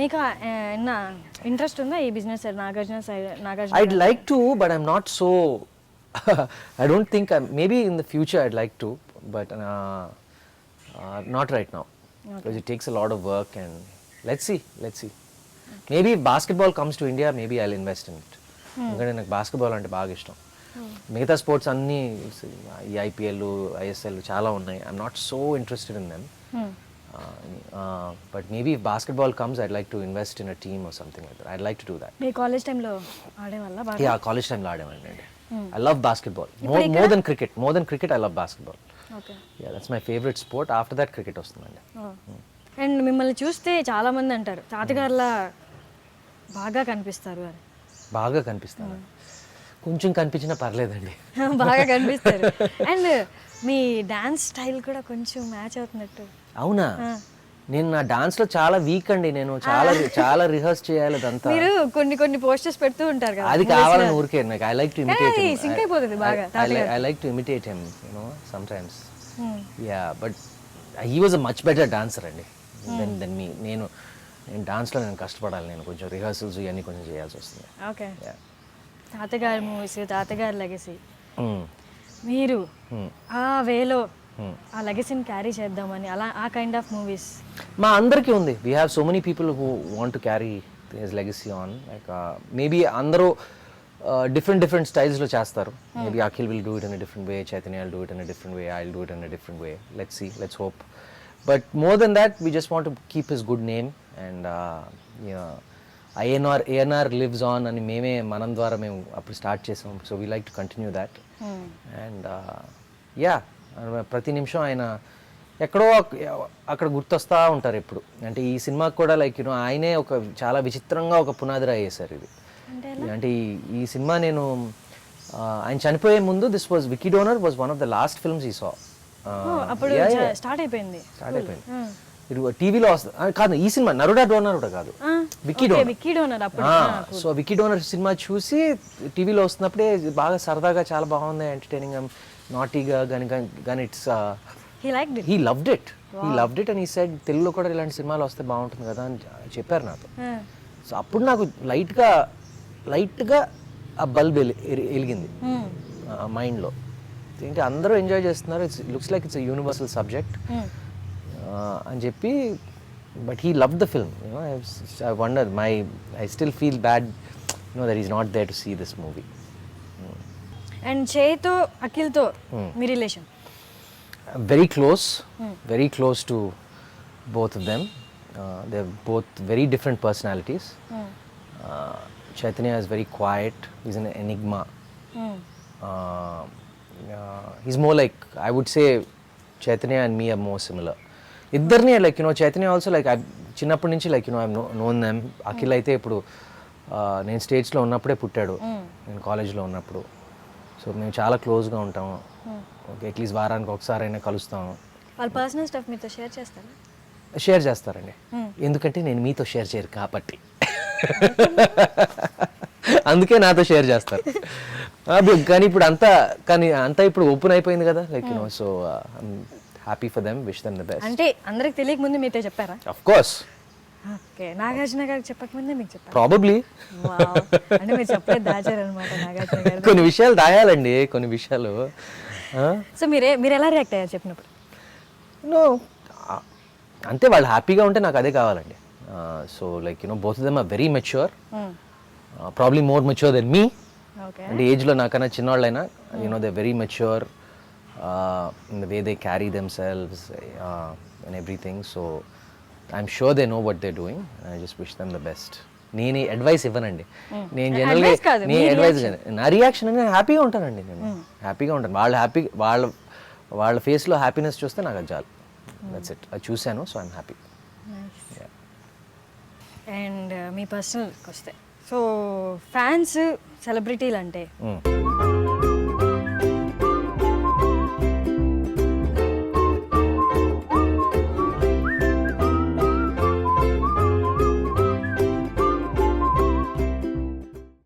మీకు ఇంట్రెస్ట్ ఉందా ఈ business Nagarjuna Nagarjuna I'd like to but I'm not so I don't think I maybe in the future I'd like to but not right now because it takes a lot of work and let see let see maybe basketball comes to India maybe I'll invest in it ఎందుకంటే నాకు basketball అంటే బాగా ఇష్టం. Hmm. మిగతా sports అన్నీ ఈ IPL ISL చాలా ఉన్నాయి. I'm not so interested in them but maybe basketball comes I'd like to invest in a team or something like that I'd like to do that me college టైంలో ఆడేవాళ్ళ yeah college టైంలో ఆడేవాడిని I love basketball more more than cricket more than cricket I love basketball okay yeah that's my favourite sport after that cricket వస్తుందండి. And మిమ్మల్ని చూస్తే చాలా మంది అంటారు తాతగారులా బాగా కనిపిస్తారు అని. బాగా కనిపిస్తాను కొంచెం కనిపించినా పర్లేదండి. బాగా కనిపిస్తారు. అండ్ మీ డాన్స్ స్టైల్ కూడా కొంచెం మ్యాచ్ అవుతున్నట్టు. అవునా? నేను నా డాన్స్లో చాలా వీక్ అండి నేను. చాలా చాలా రిహర్స్ చేయాలి అదంతా మీరు కొన్ని కొన్ని పోస్టర్స్ పెడుతూ ఉంటారు కదా. అది కావాలని ఊరికే. నాకు I like to imitate sync అయిపోతుంది బాగా, I like to imitate him you know sometimes Hmm. Yeah but he was a much better dancer అండి దెన్ దెన్ మీ నేను నేను డాన్స్లో నేను కష్టపడాలి. నేను కొంచెం రిహర్సల్స్ ఇవన్నీ కొంచెం చేయాల్సి వస్తుంది. ఓకే. తాతగారి మూవీస్ తాతగారి లెగసీ Mm. మీరు Hmm. ఆ వేలో Hmm. ఆ లెగసీని క్యారీ చేద్దామని అలా ఆ కైండ్ ఆఫ్ మూవీస్ మా అందరికీ ఉంది. We have so many people who want to carry his legacy on like maybe అందరూ డిఫరెంట్ డిఫరెంట్ స్టైల్స్లో చేస్తారు. Maybe Akhil will do it in different way Chaitanya will do it in different way I will do it in different way let's see let's hope but more than that we just want keep his good name and INR ANR lives on అని మేమే మనం ద్వారా మేము అప్పుడు start చేసాం. So we like to continue that and yeah ప్రతి నిమిషం ఆయన ఎక్కడో అక్- అక్కడ గుర్తొస్తా ఉంటారు ఎప్పుడు. అంటే ఈ సినిమాకి కూడా లైక్ యూనో ఆయనే ఒక చాలా విచిత్రంగా ఒక పునాది రాయేశారు ఇది. అంటే ఈ సినిమా నేను ఆయన చనిపోయే ముందు this was Vicky Donor was one of the last films he saw start అయిపోయింది. స్టార్ట్ అయిపోయింది. టీవీలో వస్తుంది కాదు ఈ సినిమా నరుడా డోనర్ కూడా కాదు. విక్కీ డోనర్ సో వికీ డోనర్ సినిమా చూసి టీవీలో వస్తున్నప్పుడే బాగా సరదాగా చాలా బాగుంది ఎంటర్టైనింగ్ నాటీగా కానీ కానీ it's he loved it he loved it అని ఈ సైడ్ తెలుగులో కూడా ఇలాంటి సినిమాలు వస్తే బాగుంటుంది కదా అని చెప్పారు నాతో. సో అప్పుడు నాకు లైట్గా లైట్గా ఆ బల్బ్ వెలిగింది. మైండ్లో ఏంటి అందరూ ఎంజాయ్ చేస్తున్నారు. It's looks like it's universal subject అని చెప్పి but he love the film you know I wonder my I still feel bad you know that is not there to see this movie and చేతో అఖిల్తో మీ relation very close, very close to both of them. Uh, they're both very different personalities. Uh, Chaitanya is very quiet. He's an enigma. Uh, uh, he's more like I would say Chaitanya and ఇద్దరిని like you know Chaitanya also like చిన్నప్పటి నుంచి like you know I known them Akhil అయితే ఇప్పుడు నేను స్టేట్స్లో ఉన్నప్పుడే పుట్టాడు. నేను కాలేజ్లో ఉన్నప్పుడు. సో మేము చాలా క్లోజ్గా ఉంటాము. ఓకే అట్లీస్ట్ వారానికి ఒకసారి అయినా కలుస్తాము. వాళ్ళ పర్సనల్ స్టఫ్ మీతో షేర్ చేస్తారా? షేర్ చేస్తారండి. ఎందుకంటే నేను మీతో షేర్ చేయరు కాబట్టి. అందుకే నాతో షేర్ చేస్తారు. కానీ ఇప్పుడు అంతా కానీ అంతా ఇప్పుడు ఓపెన్ అయిపోయింది కదా like you know so happy for them wish them the best అంటే అందరికి తెలియక ముందు మీతో చెప్పారా? ఆఫ్ కోర్స్ ఓకే నాగార్జున గారికి చెప్పక ముందే మీకు చెప్పారు? ప్రాబబ్లీ. అంటే మీరు చెప్పలేదు దాచారనమాట నాగార్జున గారు. కొన్ని విషయాలు దాయాలండి కొన్ని విషయాలు. సో మీరే మీరు ఎలా రియాక్ట్ అయ్యారు చెప్పినప్పుడు? నో అంతే వాళ్ళు హ్యాపీగా ఉంటే నాకు అదే కావాలండి. So like you know both them are very mature probably more mature than me okay అంటే ఏజ్లో నాకన్నా చిన్నవాళ్ళైనా you know they very mature in the way they carry themselves and everything so I'm sure they know what they doing I just wish them the best నేను advice ఇవ్వనండి. నేను జనరల్గా మీ advice నా reaction నేను హ్యాపీగా ఉంటానండి నేను. హ్యాపీగా ఉంటాను. వాళ్ళు హ్యాపీ వాళ్ళ వాళ్ళ ఫేస్లో హ్యాపీనెస్ చూస్తే నాకు అది చాలు. దట్స్ ఇట్ అది చూశాను సో ఐఎమ్ హ్యాపీ అండ్ మీ పర్సనల్కి వస్తే సో ఫ్యాన్స్ సెలబ్రిటీలు అంటే? Mm.